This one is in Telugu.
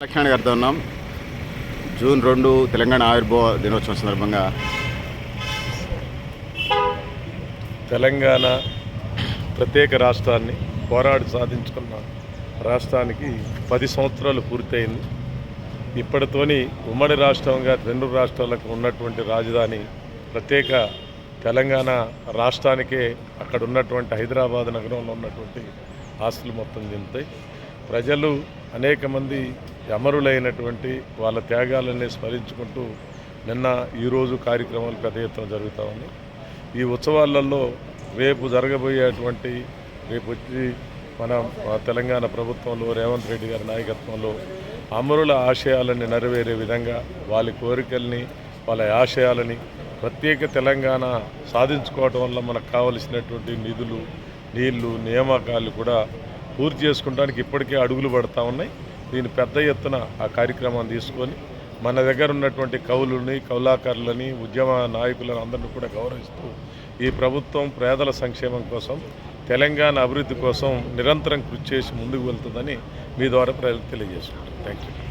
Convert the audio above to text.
లక్ష్మణ్ గారితో ఉన్నాం. జూన్ రెండు తెలంగాణ ఆవిర్భావ దినోత్సవం సందర్భంగా. తెలంగాణ ప్రత్యేక రాష్ట్రాన్ని పోరాడి సాధించుకున్న రాష్ట్రానికి పది సంవత్సరాలు పూర్తయింది. ఇప్పటితోని ఉమ్మడి రాష్ట్రంగా రెండు రాష్ట్రాలకు ఉన్నటువంటి రాజధాని ప్రత్యేక తెలంగాణ రాష్ట్రానికే అక్కడ ఉన్నటువంటి హైదరాబాద్ నగరంలో ఉన్నటువంటి ఆస్తులు మొత్తం చెందుతాయి ప్రజలు అనేక మంది అమరులైనటువంటి వాళ్ళ త్యాగాలన్నీ స్మరించుకుంటూ నిన్న ఈరోజు కార్యక్రమాలు పెద్ద ఎత్తున జరుగుతూ ఉంది ఈ ఉత్సవాలలో రేపు జరగబోయేటువంటి రేపు వచ్చి మన తెలంగాణ ప్రభుత్వంలో రేవంత్ రెడ్డి గారి నాయకత్వంలో అమరుల ఆశయాలని నెరవేరే విధంగా వాళ్ళ కోరికల్ని వాళ్ళ ఆశయాలని ప్రత్యేక తెలంగాణ సాధించుకోవడం వల్ల మనకు కావలసినటువంటి నిధులు నీళ్ళు నియామకాలు కూడా పూర్తి చేసుకోవడానికి ఇప్పటికే అడుగులు పడతా ఉన్నాయి. దీని పెద్ద ఎత్తున ఆ కార్యక్రమాన్ని తీసుకొని మన దగ్గర ఉన్నటువంటి కవులని కౌలాకారులని ఉద్యమ నాయకులను అందరినీ కూడా గౌరవిస్తూ ఈ ప్రభుత్వం పేదల సంక్షేమం కోసం తెలంగాణ అభివృద్ధి కోసం నిరంతరం కృషి చేసి ముందుకు వెళ్తుందని మీ ద్వారా ప్రజలకు తెలియజేసుకుంటాను థ్యాంక్ యూ